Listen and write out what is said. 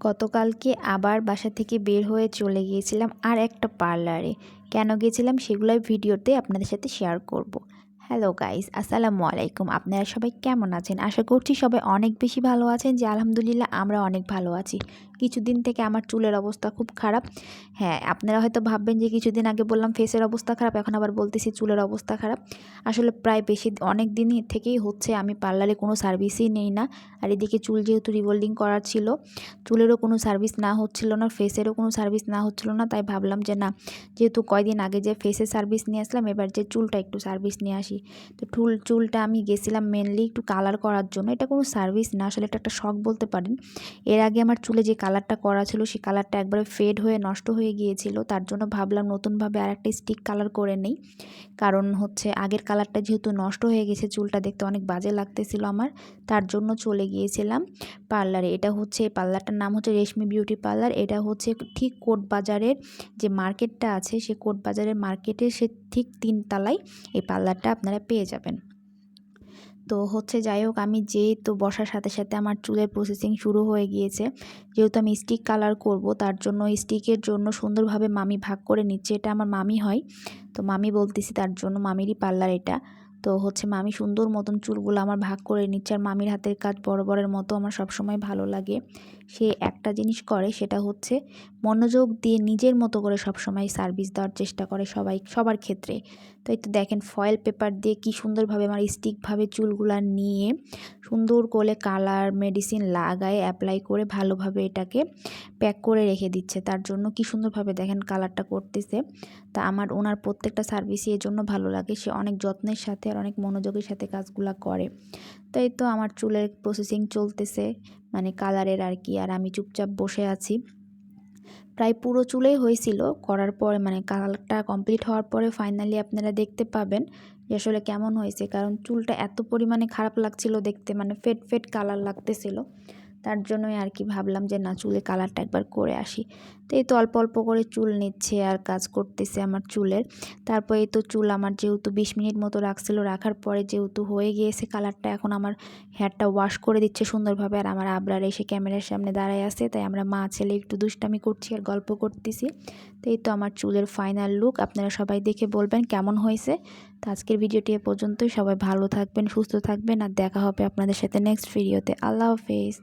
গতকালকে আবার বাসা থেকে বের হয়ে চলে গিয়েছিলাম আর একটা পার্লারে কেন গিয়েছিলাম সেগুলোই ভিডিওতে আপনাদের সাথে শেয়ার করব। হ্যালো গাইস আসসালামু আলাইকুম আপনারা সবাই কেমন আছেন? আশা করছি সবাই অনেক বেশি ভালো আছেন। যে আলহামদুলিল্লাহ, আমরা অনেক ভালো আছি। কিছুদিন থেকে আমার চুলের অবস্থা খুব খারাপ। হ্যাঁ আপনারা হয়তো ভাববেন যে কিছুদিন আগে বললাম ফেসের অবস্থা খারাপ, এখন আবার বলতেছি চুলের অবস্থা খারাপ। আসলে প্রায় বেশি অনেক দিন থেকেই হচ্ছে আমি পার্লারে কোনো সার্ভিসই নেই না। আর এদিকে চুল যেহেতু রিভোল্ডিং করার ছিল, চুলেরও কোনো সার্ভিস না হচ্ছিল না ফেসেরও কোনো সার্ভিস না হচ্ছিল না। তাই ভাবলাম যে না, যেহেতু কয়দিন আগে যে ফেসের সার্ভিস নিয়ে আসলাম, এবার যে চুলটা একটু সার্ভিস নিয়ে আসি। তো চুল চুলটা আমি গেছিলাম মেনলি একটু কালার করার জন্য। এটা কোনো সার্ভিস না, আসলে এটা একটা শখ বলতে পারেন। এর আগে আমার চুলে যে কালারটা করা ছিল, সেই কালারটা একবারে ফেড হয়ে নষ্ট হয়ে গিয়েছিল। তার জন্য ভাবলাম নতুনভাবে আর একটা স্টিক কালার করে নেই। কারণ হচ্ছে আগের কালারটা যেহেতু নষ্ট হয়ে গেছে, চুলটা দেখতে অনেক বাজে লাগতেছিল আমার। তার জন্য চলে গিয়েছিলাম পার্লারে। এটা হচ্ছে এই পার্লারটার নাম হচ্ছে রেশমি বিউটি পার্লার। এটা হচ্ছে ঠিক কোট বাজারের যে মার্কেটটা আছে, সে কোট বাজারের মার্কেটে সে ঠিক তিন তিনতলায় এই পার্লারটা আপনারা পেয়ে যাবেন। তো হচ্ছে যাই হোক, আমি যেহেতু বসার সাথে সাথে আমার চুলের প্রসেসিং শুরু হয়ে গিয়েছে, যেহেতু আমি স্টিক কালার করব, তার জন্য স্টিকের জন্য সুন্দরভাবে মামি ভাগ করে নিচ্ছে। এটা আমার মামি হয়, তো মামি বলতেছি তার জন্য মামিরই পার্লার এটা। তো হচ্ছে মামি সুন্দর মতন চুলগুলো আমার ভাগ করে নিচ্ছে আর মামির হাতের কাজ বড় বড়ের মতো আমার সবসময় ভালো লাগে। সে একটা জিনিস করে সেটা হচ্ছে মনোযোগ দিয়ে নিজের মতো করে সবসময় সার্ভিস দেওয়ার চেষ্টা করে সবাই, সবার ক্ষেত্রে। তো এই তো দেখেন ফয়েল পেপার দিয়ে কি সুন্দরভাবে আমার স্টিকভাবে চুলগুলা নিয়ে সুন্দর করে কালার মেডিসিন লাগায় অ্যাপ্লাই করে ভালোভাবে এটাকে প্যাক করে রেখে দিচ্ছে। তার জন্য কি সুন্দরভাবে দেখেন কালারটা করতেছে। তা আমার ওনার প্রত্যেকটা সার্ভিসই এর জন্য ভালো লাগে। সে অনেক যত্নের সাথে আর অনেক মনোযোগের সাথে কাজগুলো করে। তাই তো আমার চুলের প্রসেসিং চলতেছে মানে কালারের আর কি, আর আমি চুপচাপ বসে আছি। প্রায় পুরো চুলেই হয়েছিল, করার পরে মানে কালারটা কমপ্লিট হওয়ার পরে ফাইনালি আপনারা দেখতে পাবেন যে আসলে কেমন হয়েছে। কারণ চুলটা এত পরিমাণে খারাপ লাগছিল দেখতে মানে ফেট ফেট কালার লাগতেছিল। তার জন্যই আর কি ভাবলাম যে, না চুলে কালারটা একবার করে আসি। তো এই তো অল্প অল্প করে চুল নিচ্ছে আর কাজ করতেছে আমার চুলের। তারপর এই তো চুল আমার যেহেতু বিশ মিনিট মতো রাখছিল, রাখার পরে যেহেতু হয়ে গিয়েছে কালারটা, এখন আমার হেয়ারটা ওয়াশ করে দিচ্ছে সুন্দরভাবে আর আমার আবরার এসে ক্যামেরার সামনে দাঁড়ায় আছে। তাই আমরা মা ছেলে একটু দুষ্টামি করছি আর গল্প করতেছি। তো এই তো আমার চুলের ফাইনাল লুক আপনারা সবাই দেখে বলবেন কেমন হয়েছে। তো আজকের ভিডিওটি এ পর্যন্তই। সবাই ভালো থাকবেন, সুস্থ থাকবেন আর দেখা হবে আপনাদের সাথে নেক্সট ভিডিওতে আল্লাহ হাফেজ।